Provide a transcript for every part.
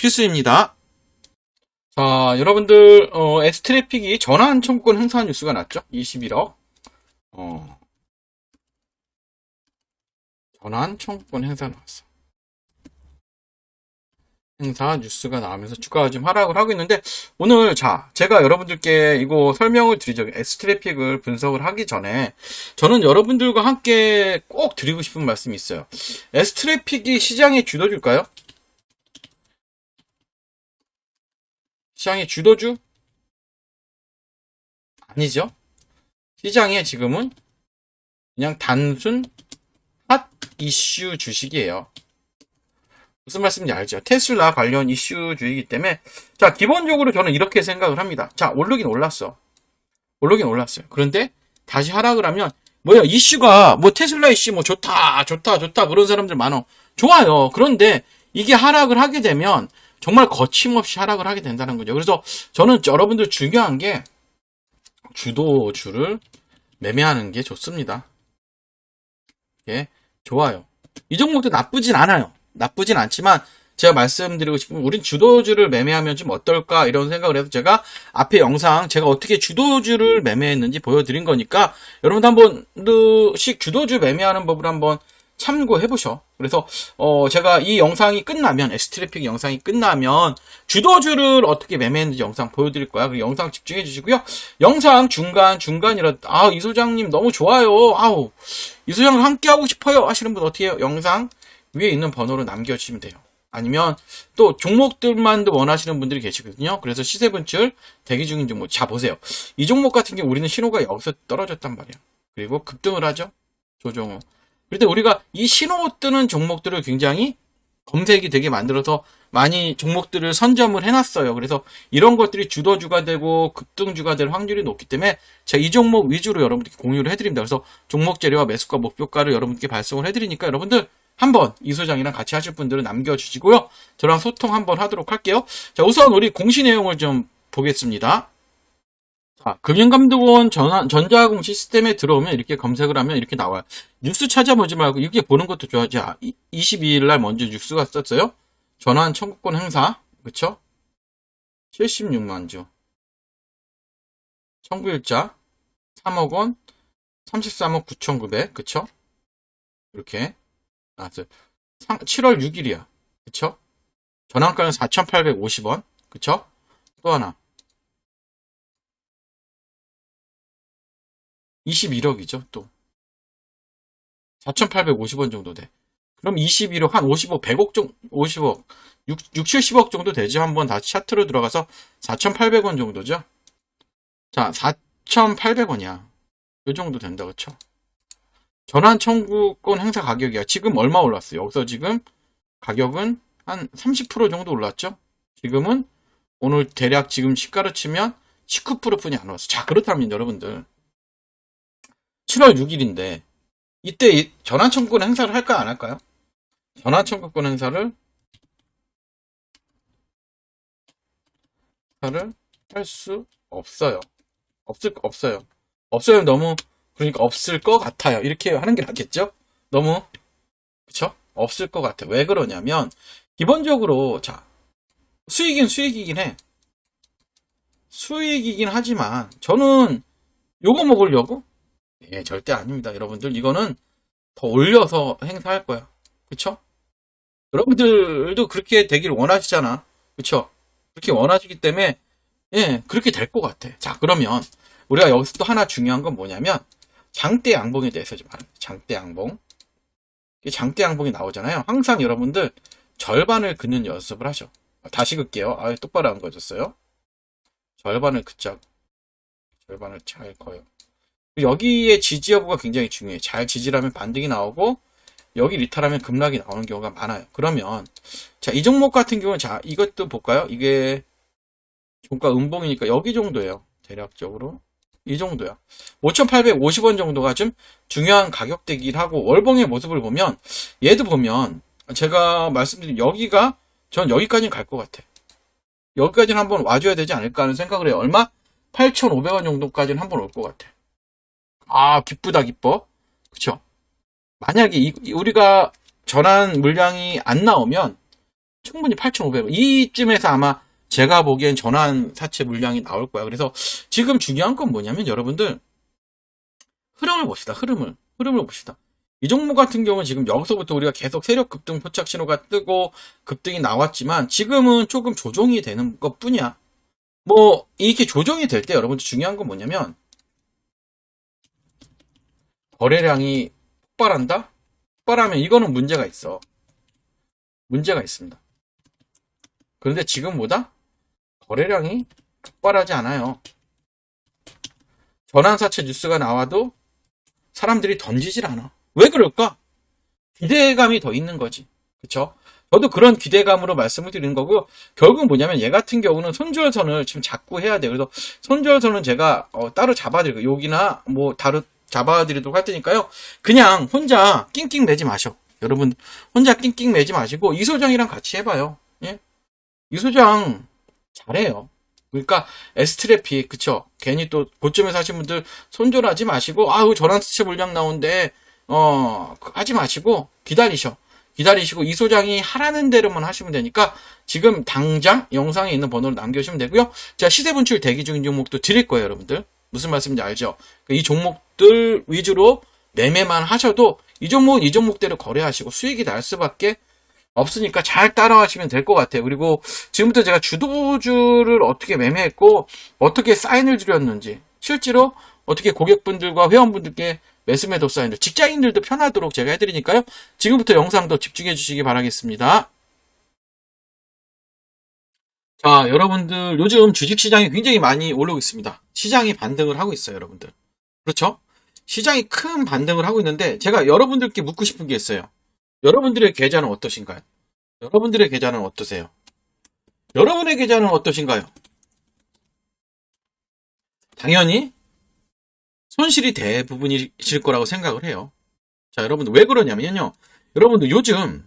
필수입니다. 자, 여러분들, 어, S트래픽이 전환 청구권 행사 뉴스가 났죠? 21억. 어, 전환 청구권 행사 나왔어. 행사 뉴스가 나오면서 주가가 좀 하락을 하고 있는데, 오늘, 자, 제가 여러분들께 이거 설명을 드리죠. S트래픽을 분석을 하기 전에, 저는 여러분들과 함께 꼭 드리고 싶은 말씀이 있어요. S트래픽이 시장의 주도줄까요? 시장의 주도주? 아니죠. 시장에 지금은 그냥 단순 핫 이슈 주식이에요. 무슨 말씀인지 알죠? 테슬라 관련 이슈주이기 때문에 자 기본적으로 저는 이렇게 생각을 합니다. 자 오르긴 올랐어. 오르긴 올랐어요. 그런데 다시 하락을 하면 뭐야 이슈가 뭐 테슬라 이슈 뭐 좋다 좋다 좋다 그런 사람들 많어. 좋아요. 그런데 이게 하락을 하게 되면 정말 거침없이 하락을 하게 된다는 거죠. 그래서 저는 여러분들 중요한 게 주도주를 매매하는 게 좋습니다. 예, 좋아요. 이 종목도 나쁘진 않아요. 나쁘진 않지만 제가 말씀드리고 싶은 우린 주도주를 매매하면 좀 어떨까 이런 생각을 해서 제가 앞에 영상 제가 어떻게 주도주를 매매했는지 보여드린 거니까 여러분도 한번씩 주도주 매매하는 법을 한번 참고해 보셔. 그래서 어 제가 이 영상이 끝나면 에스트래픽 영상이 끝나면 주도주를 어떻게 매매했는지 영상 보여드릴 거야. 그 영상 집중해 주시고요. 영상 중간 중간이라 아 이 소장님 너무 좋아요. 아우 이 소장 함께 하고 싶어요 하시는 분 어떻게 해요? 영상 위에 있는 번호로 남겨주시면 돼요. 아니면 또 종목들만도 원하시는 분들이 계시거든요. 그래서 시세 분출 대기 중인 종목 자 보세요. 이 종목 같은 경우 우리는 신호가 여기서 떨어졌단 말이야. 그리고 급등을 하죠. 조정호. 그런데 우리가 이 신호 뜨는 종목들을 굉장히 검색이 되게 만들어서 많이 종목들을 선점을 해놨어요. 그래서 이런 것들이 주도주가 되고 급등주가 될 확률이 높기 때문에 제가 이 종목 위주로 여러분들께 공유를 해드립니다. 그래서 종목 재료와 매수가 목표가를 여러분께 발송을 해드리니까 여러분들 한번 이 소장이랑 같이 하실 분들은 남겨주시고요. 저랑 소통 한번 하도록 할게요. 자, 우선 우리 공시 내용을 좀 보겠습니다. 자, 금융감독원 전화, 전자공 시스템에 들어오면 이렇게 검색을 하면 이렇게 나와요. 뉴스 찾아보지 말고 이렇게 보는 것도 좋아요. 자, 22일 날 먼저 뉴스가 썼어요. 전환 청구권 행사. 그쵸? 76만 주. 청구일자 3억 원, 33억 9,900. 그쵸? 이렇게. 아, 7월 6일이야. 그쵸? 전환가는 4,850원. 그쵸? 또 하나. 21억이죠, 또. 4,850원 정도 돼. 그럼 21억, 한 50억, 100억 정도, 50억, 6, 6, 70억 정도 되죠. 한번 다시 차트로 들어가서 4,800원 정도죠. 자, 4,800원이야. 이 정도 된다, 그쵸? 전환 청구권 행사 가격이야. 지금 얼마 올랐어요? 여기서 지금 가격은 한 30% 정도 올랐죠? 지금은 오늘 대략 지금 시가로 치면 19%뿐이 안 올랐어. 자, 그렇다면 여러분들 7월 6일인데 이때 이 전환 청구권 행사를 할까 안 할까요? 전환 청구권 행사를 행사를 할 수 없어요. 없을 없어요. 없어요. 너무 그러니까 없을 것 같아요. 이렇게 하는 게 낫겠죠? 너무 그쵸? 없을 것 같아. 왜 그러냐면 기본적으로 자 수익은 수익이긴 해. 수익이긴 하지만 저는 요거 먹으려고? 예, 절대 아닙니다. 여러분들 이거는 더 올려서 행사할 거야. 그쵸? 여러분들도 그렇게 되길 원하시잖아. 그쵸? 그렇게 원하시기 때문에 예, 그렇게 될 것 같아. 자, 그러면 우리가 여기서 또 하나 중요한 건 뭐냐면 장대 양봉에 대해서 좀 알아요. 장대 양봉. 이 장대 양봉이 나오잖아요. 항상 여러분들 절반을 긋는 연습을 하죠. 다시 긋게요. 아, 똑바로 안 그어졌어요. 절반을 긋자. 절반을 잘 커요. 여기에 지지 여부가 굉장히 중요해요. 잘 지지라면 반등이 나오고 여기 리탈하면 급락이 나오는 경우가 많아요. 그러면 자, 이 종목 같은 경우는 자, 이것도 볼까요? 이게 종가 음봉이니까 여기 정도예요. 대략적으로. 이 정도야. 5,850원 정도가 좀 중요한 가격대긴 하고 월봉의 모습을 보면 얘도 보면 제가 말씀드린 여기가 전 여기까지는 갈 것 같아. 여기까지는 한번 와줘야 되지 않을까 하는 생각을 해요. 얼마? 8,500원 정도까지는 한번 올 것 같아. 아, 기쁘다, 기뻐. 그쵸? 만약에 이- 우리가 전환 물량이 안 나오면 충분히 8,500원. 이쯤에서 아마 제가 보기엔 전환 사채 물량이 나올 거야. 그래서 지금 중요한 건 뭐냐면 여러분들 흐름을 봅시다. 흐름을. 흐름을 봅시다. 이 종목 같은 경우는 지금 여기서부터 우리가 계속 세력 급등 포착 신호가 뜨고 급등이 나왔지만 지금은 조금 조정이 되는 것 뿐이야. 뭐 이렇게 조정이 될 때 여러분들 중요한 건 뭐냐면 거래량이 폭발한다? 폭발하면 이거는 문제가 있어. 문제가 있습니다. 그런데 지금 보다 거래량이 폭발하지 않아요. 전환사채 뉴스가 나와도 사람들이 던지질 않아. 왜 그럴까? 기대감이 더 있는 거지. 그쵸? 저도 그런 기대감으로 말씀을 드리는 거고요. 결국 뭐냐면 얘 같은 경우는 손절선을 지금 자꾸 해야 돼요. 그래서 손절선은 제가 어, 따로 잡아드리고 여기나 뭐 다루 잡아드리도록 할 테니까요. 그냥 혼자 낑낑 매지 마셔. 여러분 혼자 낑낑 매지 마시고 이소장이랑 같이 해봐요. 예? 이소장 잘해요. 그러니까 에스트래피 그쵸? 괜히 또 고점에 사신 분들 손절하지 마시고 아우 전환수채 물량 나온데 어 하지 마시고 기다리셔. 기다리시고 이 소장이 하라는 대로만 하시면 되니까 지금 당장 영상에 있는 번호를 남겨주시면 되고요. 제가 시세 분출 대기 중인 종목도 드릴 거예요, 여러분들. 무슨 말씀인지 알죠? 이 종목 들 위주로 매매만 하셔도 이 종목은 이 종목대로 거래하시고 수익이 날 수밖에 없으니까 잘 따라하시면 될 것 같아요. 그리고 지금부터 제가 주도주를 어떻게 매매했고 어떻게 사인을 드렸는지 실제로 어떻게 고객분들과 회원분들께 매수매도 사인을 직장인들도 편하도록 제가 해드리니까요. 지금부터 영상도 집중해 주시기 바라겠습니다. 자, 여러분들 요즘 주식시장이 굉장히 많이 오르고 있습니다. 시장이 반등을 하고 있어요, 여러분들. 그렇죠? 시장이 큰 반등을 하고 있는데 제가 여러분들께 묻고 싶은 게 있어요. 여러분들의 계좌는 어떠신가요? 여러분들의 계좌는 어떠세요? 여러분의 계좌는 어떠신가요? 당연히 손실이 대부분이실 거라고 생각을 해요. 자, 여러분들 왜 그러냐면요. 여러분들 요즘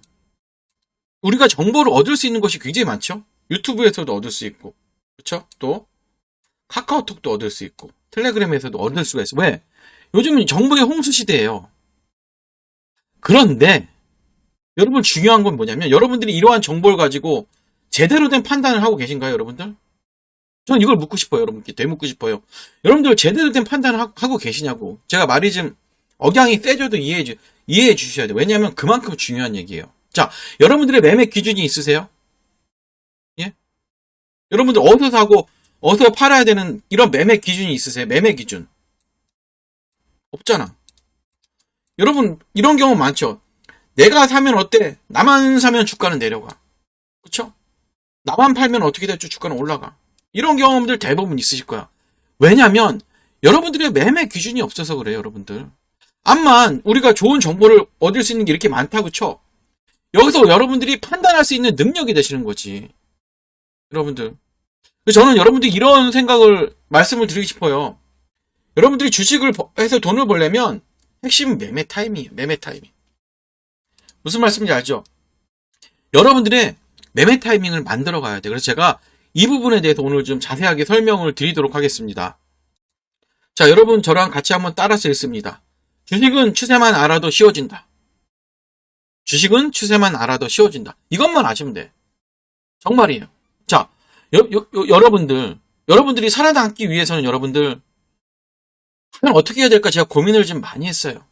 우리가 정보를 얻을 수 있는 것이 굉장히 많죠? 유튜브에서도 얻을 수 있고, 그렇죠? 또 카카오톡도 얻을 수 있고, 텔레그램에서도 얻을 수가 있어. 왜? 요즘은 정보의 홍수 시대예요. 그런데 여러분 중요한 건 뭐냐면 여러분들이 이러한 정보를 가지고 제대로 된 판단을 하고 계신가요, 여러분들? 저는 이걸 묻고 싶어요, 여러분께 되묻고 싶어요. 여러분들 제대로 된 판단을 하- 하고 계시냐고. 제가 말이 좀 억양이 세져도 이해해 주 이해해 주셔야 돼요. 왜냐하면 그만큼 중요한 얘기예요. 자, 여러분들의 매매 기준이 있으세요? 예? 여러분들 어디서 사고 어디서 팔아야 되는 이런 매매 기준이 있으세요? 매매 기준 없잖아. 여러분 이런 경우 많죠. 내가 사면 어때? 나만 사면 주가는 내려가. 그쵸? 나만 팔면 어떻게 될지 주가는 올라가. 이런 경험들 대부분 있으실 거야. 왜냐면 여러분들의 매매 기준이 없어서 그래요, 여러분들. 암만 우리가 좋은 정보를 얻을 수 있는 게 이렇게 많다고 쳐. 여기서 여러분들이 판단할 수 있는 능력이 되시는 거지. 여러분들. 저는 여러분들이 이런 생각을 말씀을 드리고 싶어요. 여러분들이 주식을 버- 해서 돈을 벌려면 핵심은 매매 타임이에요. 매매 타이밍. 무슨 말씀인지 알죠? 여러분들의 매매 타이밍을 만들어 가야 돼. 그래서 제가 이 부분에 대해서 오늘 좀 자세하게 설명을 드리도록 하겠습니다. 자, 여러분 저랑 같이 한번 따라서 읽습니다. 주식은 추세만 알아도 쉬워진다. 주식은 추세만 알아도 쉬워진다. 이것만 아시면 돼. 정말이에요. 자, 여, 여, 여- 여러분들, 여러분들이 살아남기 위해서는 여러분들, 과연 어떻게 해야 될까 제가 고민을 좀 많이 했어요.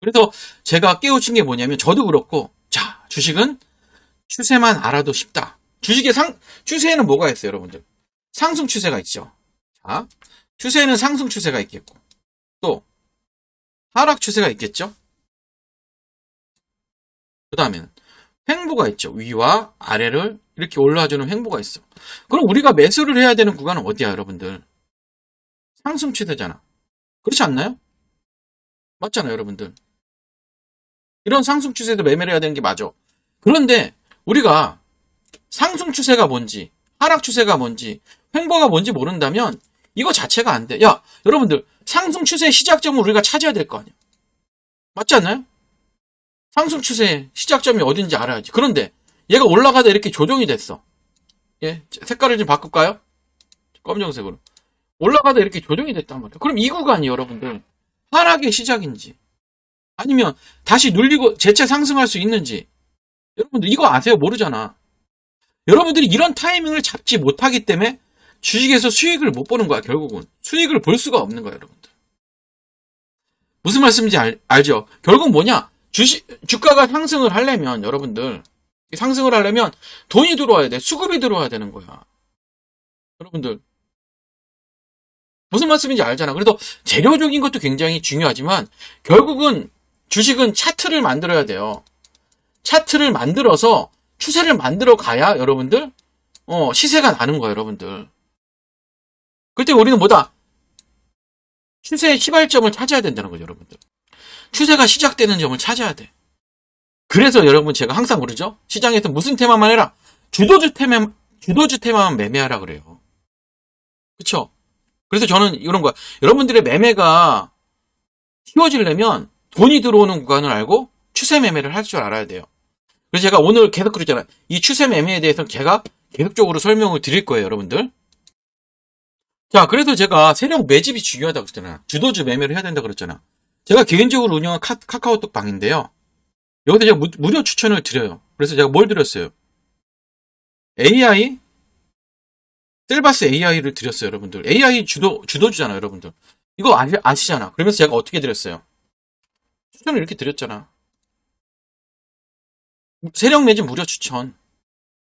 그래서 제가 깨우친 게 뭐냐면, 저도 그렇고, 자, 주식은 추세만 알아도 쉽다. 주식의 상, 추세에는 뭐가 있어요, 여러분들? 상승 추세가 있죠. 자, 추세에는 상승 추세가 있겠고, 또, 하락 추세가 있겠죠? 그 다음에는 횡보가 있죠. 위와 아래를 이렇게 올라와주는 횡보가 있어. 그럼 우리가 매수를 해야 되는 구간은 어디야, 여러분들? 상승 추세잖아. 그렇지 않나요? 맞잖아요, 여러분들. 이런 상승 추세도 매매를 해야 되는 게 맞아. 그런데 우리가 상승 추세가 뭔지, 하락 추세가 뭔지, 횡보가 뭔지 모른다면 이거 자체가 안 돼. 야, 여러분들, 상승 추세의 시작점을 우리가 찾아야 될 거 아니야. 맞지 않나요? 상승 추세의 시작점이 어딘지 알아야지. 그런데 얘가 올라가다 이렇게 조정이 됐어. 예, 색깔을 좀 바꿀까요? 검정색으로. 올라가다 이렇게 조정이 됐단 말이에요. 그럼 이 구간이 여러분들 하락의 시작인지 아니면 다시 눌리고 재차 상승할 수 있는지 여러분들 이거 아세요? 모르잖아. 여러분들이 이런 타이밍을 잡지 못하기 때문에 주식에서 수익을 못 보는 거야, 결국은. 수익을 볼 수가 없는 거야, 여러분들. 무슨 말씀인지 알, 알죠? 결국 뭐냐? 주식, 주가가 상승을 하려면, 여러분들, 상승을 하려면 돈이 들어와야 돼. 수급이 들어와야 되는 거야. 여러분들. 무슨 말씀인지 알잖아. 그래도 재료적인 것도 굉장히 중요하지만, 결국은 주식은 차트를 만들어야 돼요. 차트를 만들어서 추세를 만들어 가야 여러분들, 어, 시세가 나는 거예요, 여러분들. 그때 우리는 뭐다? 추세의 시발점을 찾아야 된다는 거죠, 여러분들. 추세가 시작되는 점을 찾아야 돼. 그래서 여러분 제가 항상 그러죠? 시장에서 무슨 테마만 해라. 주도주 테마, 주도주 테마만 매매하라 그래요. 그쵸? 그래서 저는 이런 거야. 여러분들의 매매가 쉬워지려면 돈이 들어오는 구간을 알고 추세 매매를 할 줄 알아야 돼요. 그래서 제가 오늘 계속 그랬잖아요. 이 추세 매매에 대해서는 제가 계속적으로 설명을 드릴 거예요, 여러분들. 자, 그래서 제가 세력 매집이 중요하다고 그랬잖아. 주도주 매매를 해야 된다고 그랬잖아. 제가 개인적으로 운영한 카, 카카오톡 방인데요. 여기서 제가 무, 무료 추천을 드려요. 그래서 제가 뭘 드렸어요? AI? 셀바스 AI를 드렸어요, 여러분들. AI 주도, 주도주잖아요, 여러분들. 이거 아시, 아시잖아. 그러면서 제가 어떻게 드렸어요? 추천을 이렇게 드렸잖아. 세력 매집 무료 추천.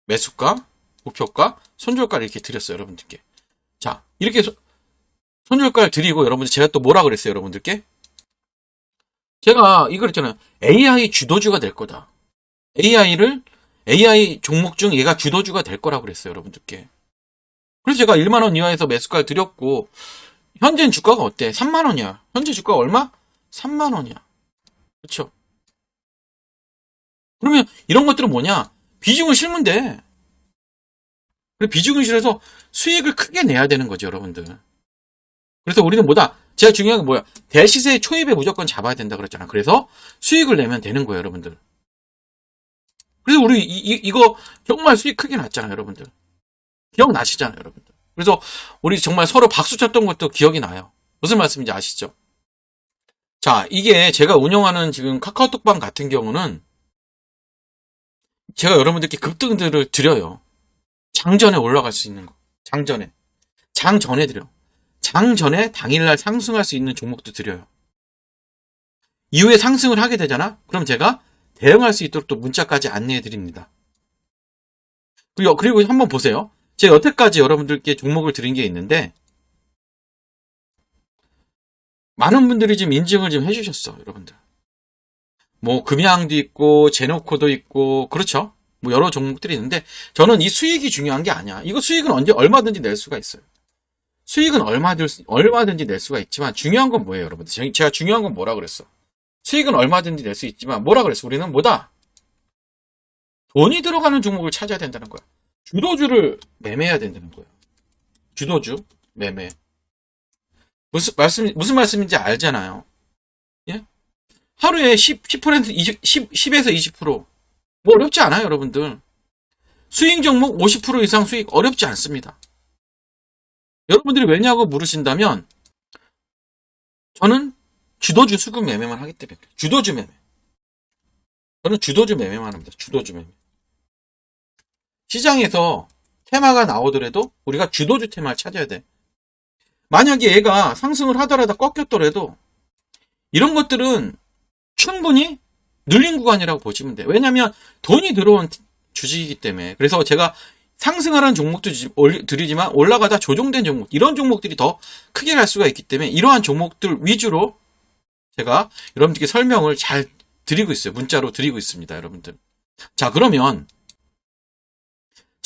매수가, 목표가, 손절가 이렇게 드렸어요, 여러분들께. 자, 이렇게 소- 손절가를 드리고 여러분들 제가 또 뭐라 그랬어요, 여러분들께? 제가 이거 그랬잖아요. AI 주도주가 될 거다. AI를 AI 종목 중 얘가 주도주가 될 거라고 그랬어요, 여러분들께. 그래서 제가 1만 원 이하에서 매수가를 드렸고 현재 주가가 어때? 3만 원이야. 현재 주가가 얼마? 3만 원이야. 그렇죠? 그러면 이런 것들은 뭐냐? 비중을 실면 돼. 그리고 비중을 실어서 수익을 크게 내야 되는 거죠, 여러분들. 그래서 우리는 뭐다? 제가 중요한 건 뭐야? 대시세 초입에 무조건 잡아야 된다 그랬잖아. 그래서 수익을 내면 되는 거예요, 여러분들. 그래서 우리 이, 거 정말 수익 크게 났잖아요, 여러분들. 기억나시잖아요, 여러분들. 그래서 우리 정말 서로 박수 쳤던 것도 기억이 나요. 무슨 말씀인지 아시죠? 자, 이게 제가 운영하는 지금 카카오톡방 같은 경우는 제가 여러분들께 급등들을 드려요. 장전에 올라갈 수 있는 거. 장전에. 장전에 드려. 장전에 당일날 상승할 수 있는 종목도 드려요. 이후에 상승을 하게 되잖아? 그럼 제가 대응할 수 있도록 또 문자까지 안내해 드립니다. 그리고, 한번 보세요. 제가 여태까지 여러분들께 종목을 드린 게 있는데, 많은 분들이 지금 인증을 좀 해주셨어, 여러분들. 뭐 금양도 있고 제노코도 있고 그렇죠. 뭐 여러 종목들이 있는데 저는 이 수익이 중요한 게 아니야. 이거 수익은 언제 얼마든지 낼 수가 있어요. 수익은 얼마든지 얼마든지 낼 수가 있지만 중요한 건 뭐예요, 여러분? 들 제가 중요한 건 뭐라 그랬어? 수익은 얼마든지 낼 수 있지만 뭐라 그랬어? 우리는 뭐다? 돈이 들어가는 종목을 찾아야 된다는 거야. 주도주를 매매해야 된다는 거야. 주도주 매매. 무슨 말씀 무슨 말씀인지 알잖아요. 예? 하루에 10, 10% 20, 10, 10에서 20%. 뭐 어렵지 않아요, 여러분들. 수익 종목 50% 이상 수익 어렵지 않습니다. 여러분들이 왜냐고 물으신다면 저는 주도주 수급 매매만 하기 때문에. 주도주 매매. 저는 주도주 매매만 합니다. 주도주 매매. 시장에서 테마가 나오더라도 우리가 주도주 테마를 찾아야 돼. 만약에 얘가 상승을 하더라도 꺾였더라도 이런 것들은 충분히 눌린 구간이라고 보시면 돼요. 왜냐하면 돈이 들어온 주식이기 때문에. 그래서 제가 상승하는 종목도 드리지만 올라가다 조정된 종목, 이런 종목들이 더 크게 갈 수가 있기 때문에 이러한 종목들 위주로 제가 여러분들께 설명을 잘 드리고 있어요. 문자로 드리고 있습니다, 여러분들. 자, 그러면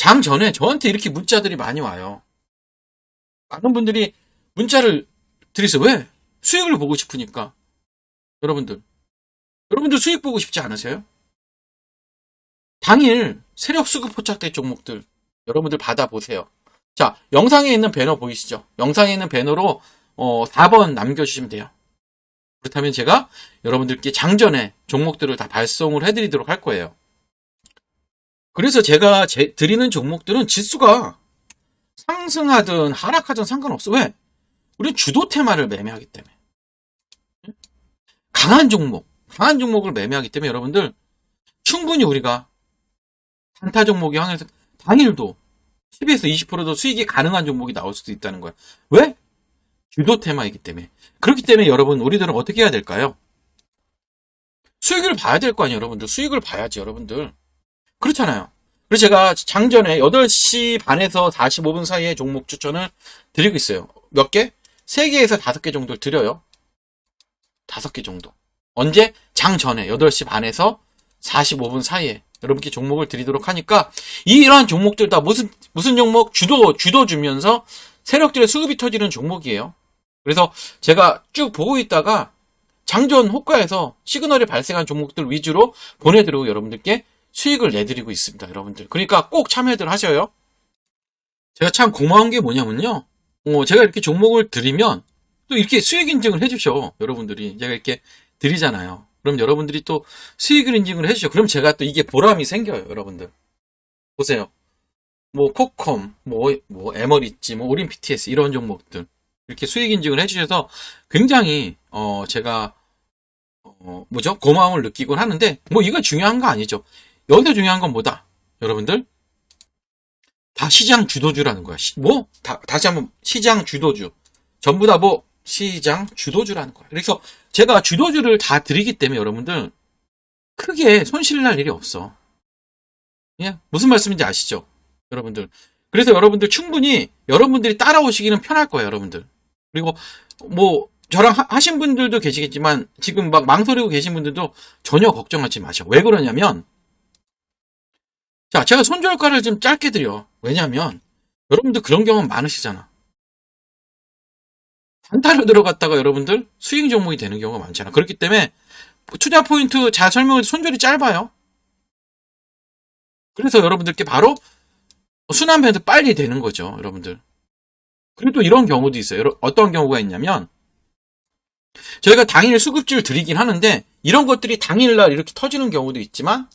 장 전에 저한테 이렇게 문자들이 많이 와요. 많은 분들이 문자를 드리세요. 왜? 수익을 보고 싶으니까. 여러분들. 여러분들 수익 보고 싶지 않으세요? 당일 세력 수급 포착된 종목들 여러분들 받아보세요. 자, 영상에 있는 배너 보이시죠? 영상에 있는 배너로 어, 4번 남겨주시면 돼요. 그렇다면 제가 여러분들께 장전에 종목들을 다 발송을 해드리도록 할 거예요. 그래서 제가 제- 드리는 종목들은 지수가 상승하든 하락하든 상관없어. 왜? 우리 주도 테마를 매매하기 때문에. 강한 종목, 강한 종목을 매매하기 때문에 여러분들 충분히 우리가 단타 종목이 항해서 당일도 10에서 20%도 수익이 가능한 종목이 나올 수도 있다는 거야. 왜? 주도 테마이기 때문에. 그렇기 때문에 여러분, 우리들은 어떻게 해야 될까요? 수익을 봐야 될 거 아니에요, 여러분들. 수익을 봐야지, 여러분들. 그렇잖아요. 그래서 제가 장전에 8시 반에서 45분 사이에 종목 추천을 드리고 있어요. 몇 개? 3개에서 5개 정도 드려요. 5개 정도. 언제? 장 전에 8시 반에서 45분 사이에 여러분께 종목을 드리도록 하니까 이러한 종목들 다 무슨 무슨 종목 주도 주도 주면서 세력들의 수급이 터지는 종목이에요. 그래서 제가 쭉 보고 있다가 장전 호가에서 시그널이 발생한 종목들 위주로 보내드리고 여러분들께 수익을 내드리고 있습니다, 여러분들. 그러니까 꼭 참여들 하셔요. 제가 참 고마운 게 뭐냐면요. 어, 제가 이렇게 종목을 드리면 또 이렇게 수익 인증을 해주셔, 여러분들이. 제가 이렇게 드리잖아요. 그럼 여러분들이 또 수익을 인증을 해주셔. 그럼 제가 또 이게 보람이 생겨요, 여러분들. 보세요. 뭐, 코컴, 뭐, 뭐, 에머리지, 뭐, 오린 PTS, 이런 종목들. 이렇게 수익 인증을 해주셔서 굉장히, 어, 제가, 어, 뭐죠? 고마움을 느끼곤 하는데, 뭐, 이건 중요한 거 아니죠. 여기서 중요한 건 뭐다? 여러분들? 다 시장 주도주라는 거야. 시- 뭐? 다, 다시 한번, 시장 주도주. 전부 다 뭐, 시장 주도주라는 거야. 그래서 제가 주도주를 다 드리기 때문에 여러분들, 크게 손실 날 일이 없어. 예? 무슨 말씀인지 아시죠? 여러분들. 그래서 여러분들 충분히 여러분들이 따라오시기는 편할 거예요, 여러분들. 그리고 뭐 저랑 하, 하신 분들도 계시겠지만 지금 막 망설이고 계신 분들도 전혀 걱정하지 마셔. 왜 그러냐면 자, 제가 손절가를 좀 짧게 드려. 왜냐면 여러분들 그런 경험 많으시잖아. 단타로 들어갔다가 여러분들 수익 종목이 되는 경우가 많잖아. 그렇기 때문에 투자 포인트 잘 설명을 손절이 짧아요. 그래서 여러분들께 바로 순환 배도 빨리 되는 거죠, 여러분들. 그리고 또 이런 경우도 있어요. 어떤 경우가 있냐면 저희가 당일 수급주를 드리긴 하는데 이런 것들이 당일날 이렇게 터지는 경우도 있지만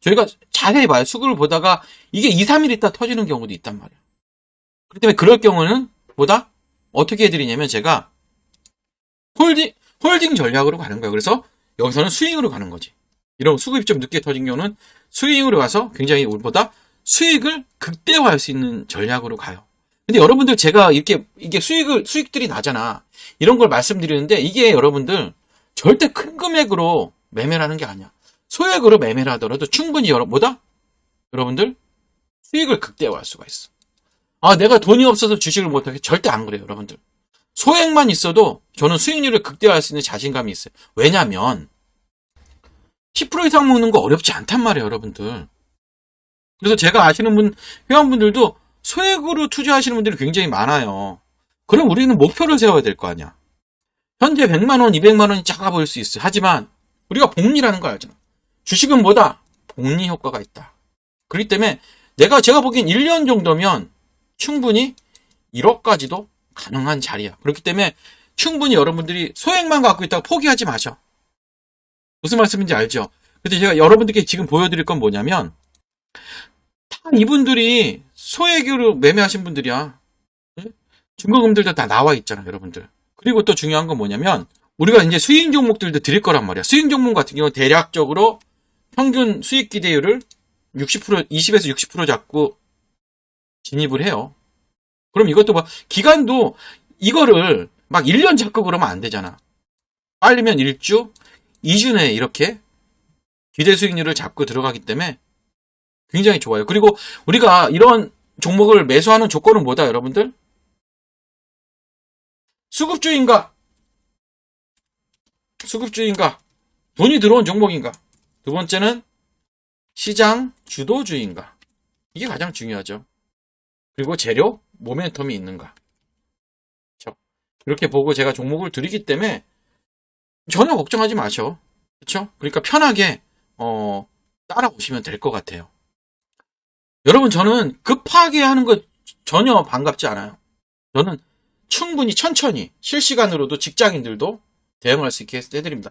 저희가 자세히 봐요. 수급을 보다가 이게 2, 3일 있다 터지는 경우도 있단 말이에요. 그렇기 때문에 그럴 경우는 뭐다? 어떻게 해드리냐면 제가 홀딩, 홀딩 전략으로 가는 거예요. 그래서 여기서는 스윙으로 가는 거지. 이런 수급이 좀 늦게 터진 경우는 스윙으로 가서 굉장히 우리보다 수익을 극대화할 수 있는 전략으로 가요. 근데 여러분들 제가 이렇게 이게 수익을 수익들이 나잖아. 이런 걸 말씀드리는데 이게 여러분들 절대 큰 금액으로 매매를 하는 게 아니야. 소액으로 매매를 하더라도 충분히 여러 뭐다? 여러분들 수익을 극대화할 수가 있어. 아, 내가 돈이 없어서 주식을 못하게 절대 안 그래요, 여러분들. 소액만 있어도 저는 수익률을 극대화할 수 있는 자신감이 있어요. 왜냐면 10% 이상 먹는 거 어렵지 않단 말이에요, 여러분들. 그래서 제가 아시는 분, 회원분들도 소액으로 투자하시는 분들이 굉장히 많아요. 그럼 우리는 목표를 세워야 될 거 아니야. 현재 100만원, 200만원이 작아 보일 수 있어요. 하지만 우리가 복리라는 걸 알잖아. 주식은 뭐다? 복리 효과가 있다. 그렇기 때문에 내가 제가 보기엔 1년 정도면 충분히 1억까지도 가능한 자리야. 그렇기 때문에 충분히 여러분들이 소액만 갖고 있다가 포기하지 마셔. 무슨 말씀인지 알죠? 근데 제가 여러분들께 지금 보여드릴 건 뭐냐면 다 이분들이 소액으로 매매하신 분들이야. 예? 증거금들도 다 나와 있잖아, 여러분들. 그리고 또 중요한 건 뭐냐면 우리가 이제 수익 종목들도 드릴 거란 말이야. 수익 종목 같은 경우는 대략적으로 평균 수익 기대율을 60% 20에서 60% 잡고 진입을 해요. 그럼 이것도 뭐 기간도 이거를 막 1년 잡고 그러면 안 되잖아. 빨리면 1주, 2주 내에 이렇게 기대 수익률을 잡고 들어가기 때문에 굉장히 좋아요. 그리고 우리가 이런 종목을 매수하는 조건은 뭐다, 여러분들? 수급주인가? 수급주인가? 돈이 들어온 종목인가? 두 번째는 시장 주도주인가? 이게 가장 중요하죠. 그리고 재료, 모멘텀이 있는가? 이렇게 보고 제가 종목을 드리기 때문에 전혀 걱정하지 마셔. 그렇죠? 그러니까 편하게 어, 따라오시면 될 것 같아요. 여러분 저는 급하게 하는 거 전혀 반갑지 않아요. 저는 충분히 천천히 실시간으로도 직장인들도 대응할 수 있게 해드립니다.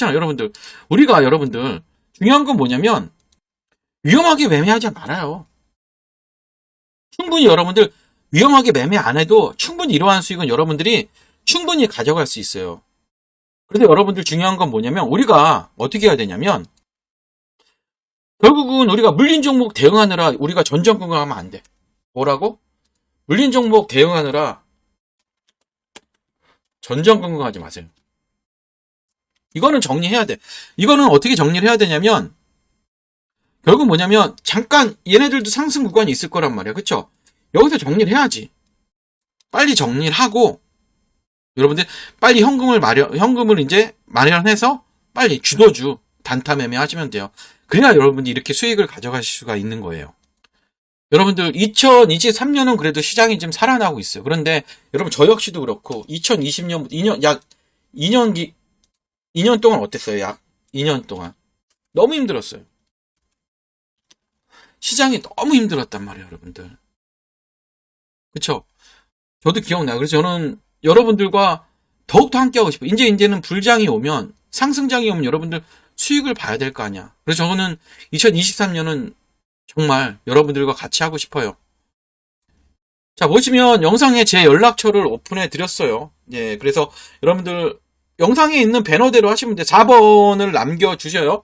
그렇잖아, 여러분들. 우리가 여러분들 중요한 건 뭐냐면 위험하게 매매하지 말아요. 충분히 여러분들 위험하게 매매 안 해도 충분히 이러한 수익은 여러분들이 충분히 가져갈 수 있어요. 그래서 여러분들 중요한 건 뭐냐면 우리가 어떻게 해야 되냐면 결국은 우리가 물린 종목 대응하느라 우리가 전전긍긍 하면 안 돼. 뭐라고? 물린 종목 대응하느라 전전긍긍하지 마세요. 이거는 정리해야 돼. 이거는 어떻게 정리를 해야 되냐면 결국 뭐냐면 잠깐 얘네들도 상승 구간이 있을 거란 말이야. 그쵸? 여기서 정리를 해야지. 빨리 정리를 하고 여러분들 빨리 현금을 마련 현금을 이제 마련해서 빨리 주도주 단타 매매 하시면 돼요. 그래야 여러분들이 이렇게 수익을 가져가실 수가 있는 거예요. 여러분들 2023년은 그래도 시장이 좀 살아나고 있어요. 그런데 여러분 저 역시도 그렇고 2020년 2년 약 2년 기 2년 동안 어땠어요? 약 2년 동안 너무 힘들었어요. 시장이 너무 힘들었단 말이에요, 여러분들. 그쵸? 저도 기억나요. 그래서 저는 여러분들과 더욱더 함께하고 싶어요. 이제, 이제는 불장이 오면, 상승장이 오면 여러분들 수익을 봐야 될 거 아니야. 그래서 저는 2023년은 정말 여러분들과 같이 하고 싶어요. 자, 보시면 영상에 제 연락처를 오픈해 드렸어요. 예, 그래서 여러분들 영상에 있는 배너대로 하시면 돼. 4번을 남겨주셔요.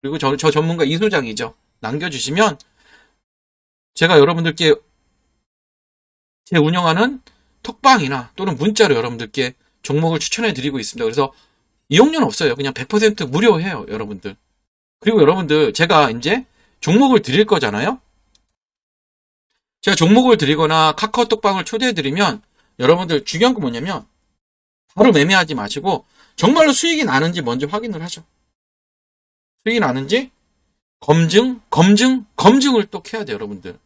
그리고 저, 저 전문가 이 소장이죠. 남겨주시면 제가 여러분들께 제 운영하는 톡방이나 또는 문자로 여러분들께 종목을 추천해 드리고 있습니다. 그래서 이용료는 없어요. 그냥 100% 무료해요, 여러분들. 그리고 여러분들 제가 이제 종목을 드릴 거잖아요. 제가 종목을 드리거나 카카오톡방을 초대해 드리면 여러분들 중요한 건 뭐냐면 바로 매매하지 마시고 정말로 수익이 나는지 먼저 확인을 하죠. 수익이 나는지 검증, 검증, 검증을 또 해야 돼요, 여러분들.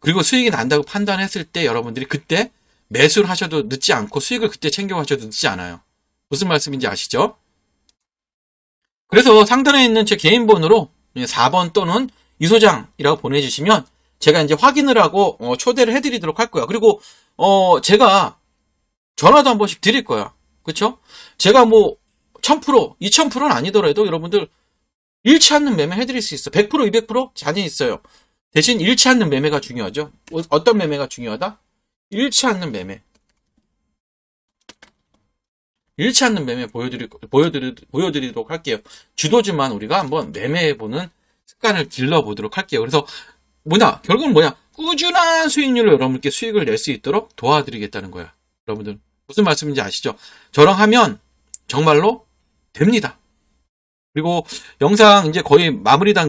그리고 수익이 난다고 판단했을 때 여러분들이 그때 매수를 하셔도 늦지 않고 수익을 그때 챙겨 가셔도 늦지 않아요. 무슨 말씀인지 아시죠? 그래서 상단에 있는 제 개인 번호로 4번 또는 이 소장이라고 보내주시면 제가 이제 확인을 하고 어, 초대를 해드리도록 할 거야. 그리고 어, 제가 전화도 한 번씩 드릴 거야. 그쵸? 제가 뭐 1000%, 2000%는 아니더라도 여러분들 잃지 않는 매매 해드릴 수 있어. 100%, 200% 자신 있어요. 대신 잃지 않는 매매가 중요하죠. 어- 어떤 매매가 중요하다? 잃지 않는 매매. 잃지 않는 매매 보여드릴, 보여드리, 보여드리도록 할게요. 주도주만 우리가 한번 매매해보는 습관을 길러보도록 할게요. 그래서 뭐냐, 결국은 뭐냐, 꾸준한 수익률로 여러분께 수익을 낼 수 있도록 도와드리겠다는 거야. 여러분들, 무슨 말씀인지 아시죠? 저랑 하면 정말로 됩니다. 그리고 영상 이제 거의 마무리 단,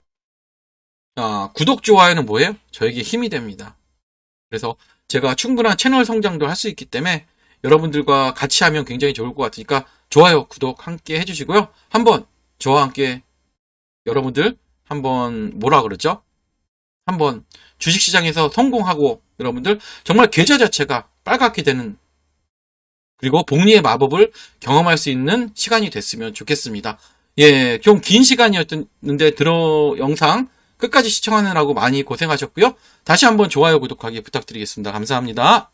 아, 구독, 좋아요는 뭐예요? 저에게 힘이 됩니다. 그래서 제가 충분한 채널 성장도 할 수 있기 때문에 여러분들과 같이 하면 굉장히 좋을 것 같으니까 좋아요, 구독 함께 해주시고요. 한번 저와 함께 여러분들 한번 뭐라 그러죠? 한번 주식시장에서 성공하고 여러분들 정말 계좌 자체가 빨갛게 되는 그리고 복리의 마법을 경험할 수 있는 시간이 됐으면 좋겠습니다. 예, 좀 긴 시간이었는데 들어 영상 끝까지 시청하느라고 많이 고생하셨고요. 다시 한번 좋아요, 구독하기 부탁드리겠습니다. 감사합니다.